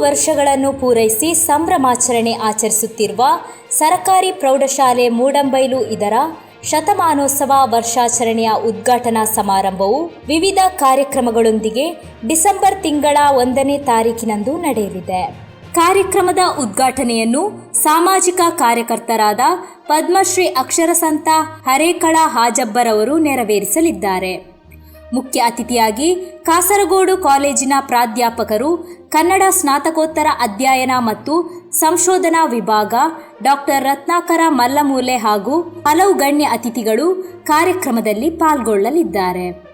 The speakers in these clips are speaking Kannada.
ವರ್ಷಗಳನ್ನು ಪೂರೈಸಿ ಸಂಭ್ರಮಾಚರಣೆ ಆಚರಿಸುತ್ತಿರುವ ಸರಕಾರಿ ಪ್ರೌಢಶಾಲೆ ಮೂಡಂಬೈಲು ಇದರ ಶತಮಾನೋತ್ಸವ ವರ್ಷಾಚರಣೆಯ ಉದ್ಘಾಟನಾ ಸಮಾರಂಭವು ವಿವಿಧ ಕಾರ್ಯಕ್ರಮಗಳೊಂದಿಗೆ ಡಿಸೆಂಬರ್ ತಿಂಗಳ ಒಂದನೇ ತಾರೀಕಿನಂದು ನಡೆಯಲಿದೆ. ಕಾರ್ಯಕ್ರಮದ ಉದ್ಘಾಟನೆಯನ್ನು ಸಾಮಾಜಿಕ ಕಾರ್ಯಕರ್ತರಾದ ಪದ್ಮಶ್ರೀ ಅಕ್ಷರಸಂತ ಹರೇಕಳ ಹಾಜಬ್ಬರವರು ನೆರವೇರಿಸಲಿದ್ದಾರೆ. ಮುಖ್ಯ ಅತಿಥಿಯಾಗಿ ಕಾಸರಗೋಡು ಕಾಲೇಜಿನ ಪ್ರಾಧ್ಯಾಪಕರು, ಕನ್ನಡ ಸ್ನಾತಕೋತ್ತರ ಅಧ್ಯಯನ ಮತ್ತು ಸಂಶೋಧನಾ ವಿಭಾಗ ಡಾಕ್ಟರ್ ರತ್ನಾಕರ ಮಲ್ಲಮೂಲೆ ಹಾಗೂ ಹಲವು ಗಣ್ಯ ಅತಿಥಿಗಳು ಕಾರ್ಯಕ್ರಮದಲ್ಲಿ ಪಾಲ್ಗೊಳ್ಳಲಿದ್ದಾರೆ.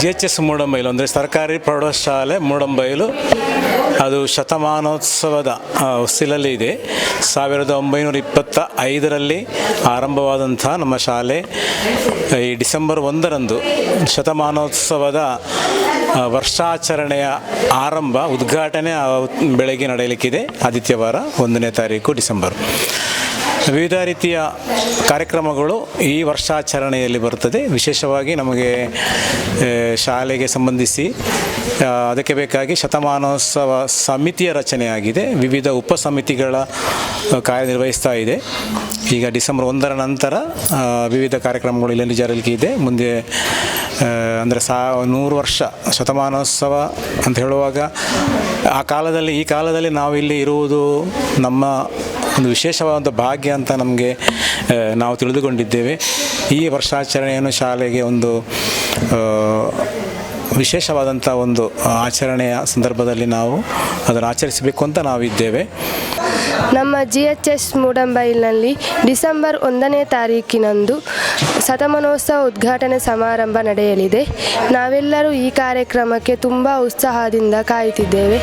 ಜಿ ಎಚ್ ಎಸ್ ಮೂಡಂಬೈಲು ಅಂದರೆ ಸರ್ಕಾರಿ ಪ್ರೌಢಶಾಲೆ ಮೂಡಂಬೈಲು ಅದು ಶತಮಾನೋತ್ಸವದ ಉಸಿಲಲ್ಲಿ ಇದೆ. ಸಾವಿರದ ಒಂಬೈನೂರ ಇಪ್ಪತ್ತ ಐದರಲ್ಲಿ ಆರಂಭವಾದಂಥ ನಮ್ಮ ಶಾಲೆ, ಈ ಡಿಸೆಂಬರ್ ಒಂದರಂದು ಶತಮಾನೋತ್ಸವದ ವರ್ಷಾಚರಣೆಯ ಆರಂಭ, ಉದ್ಘಾಟನೆ ಬೆಳಗ್ಗೆ ನಡೆಯಲಿಕ್ಕಿದೆ. ಆದಿತ್ಯವಾರ ಒಂದನೇ ತಾರೀಕು ಡಿಸೆಂಬರ್. ವಿವಿಧ ರೀತಿಯ ಕಾರ್ಯಕ್ರಮಗಳು ಈ ವರ್ಷಾಚರಣೆಯಲ್ಲಿ ಬರುತ್ತದೆ. ವಿಶೇಷವಾಗಿ ನಮಗೆ ಶಾಲೆಗೆ ಸಂಬಂಧಿಸಿ ಅದಕ್ಕೆ ಬೇಕಾಗಿ ಶತಮಾನೋತ್ಸವ ಸಮಿತಿಯ ರಚನೆಯಾಗಿದೆ. ವಿವಿಧ ಉಪ ಸಮಿತಿಗಳ ಕಾರ್ಯನಿರ್ವಹಿಸ್ತಾ ಇದೆ. ಈಗ ಡಿಸೆಂಬರ್ ಒಂದರ ನಂತರ ವಿವಿಧ ಕಾರ್ಯಕ್ರಮಗಳು ಇಲ್ಲಿ ಜಾರಿಗೆ ಇದೆ. ಮುಂದೆ ಅಂದರೆ ಸಾ, ನೂರು ವರ್ಷ ಶತಮಾನೋತ್ಸವ ಅಂತ ಹೇಳುವಾಗ, ಆ ಕಾಲದಲ್ಲಿ, ಈ ಕಾಲದಲ್ಲಿ ನಾವು ಇಲ್ಲಿ ಇರುವುದು ನಮ್ಮ ಒಂದು ವಿಶೇಷವಾದಂಥ ಭಾಗ್ಯ ಅಂತ ನಮಗೆ ನಾವು ತಿಳಿದುಕೊಂಡಿದ್ದೇವೆ. ಈ ವರ್ಷಾಚರಣೆಯನ್ನು ಶಾಲೆಗೆ ಒಂದು ವಿಶೇಷವಾದಂಥ ಒಂದು ಆಚರಣೆಯ ಸಂದರ್ಭದಲ್ಲಿ ನಾವು ಅದನ್ನು ಆಚರಿಸಬೇಕು ಅಂತ ನಾವಿದ್ದೇವೆ. ನಮ್ಮ ಜಿ ಎಚ್ ಎಸ್ ಮೂಡಂಬೈಲ್ನಲ್ಲಿ ಡಿಸೆಂಬರ್ ಒಂದನೇ ತಾರೀಕಿನಂದು ಶತಮಾನೋತ್ಸವ ಉದ್ಘಾಟನೆ ಸಮಾರಂಭ ನಡೆಯಲಿದೆ. ನಾವೆಲ್ಲರೂ ಈ ಕಾರ್ಯಕ್ರಮಕ್ಕೆ ತುಂಬ ಉತ್ಸಾಹದಿಂದ ಕಾಯುತ್ತಿದ್ದೇವೆ.